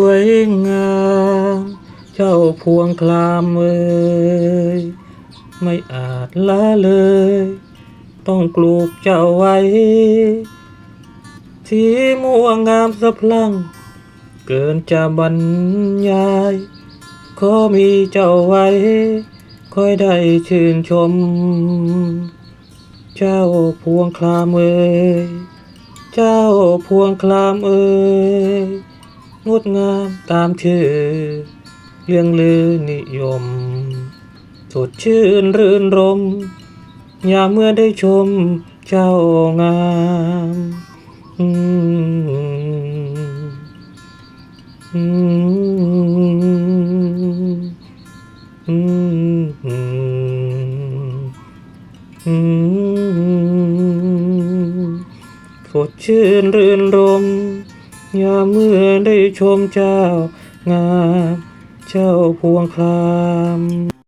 วยงาม เจ้าพวงคลามเอ่ยไม่อาจละเลย ต้องปลูกเจ้าไว้ ที่ม่วงงามสะพลัง เกินจะบรรยาย ขอมีเจ้าไว้ ค่อยได้ชื่นชม เจ้าพวงคลามเอ่ยเจ้าพวงคลามเอ่ย งดงามตามชื่อ เรื่องลือนิยม สดชื่นรื่นรม ยามเมื่อได้ชมเจ้างามอืมอืมอืมอืมอืมสดชื่นรื่นรม ยามเมื่อได้ชมเจ้างาม เจ้าพวงคลาม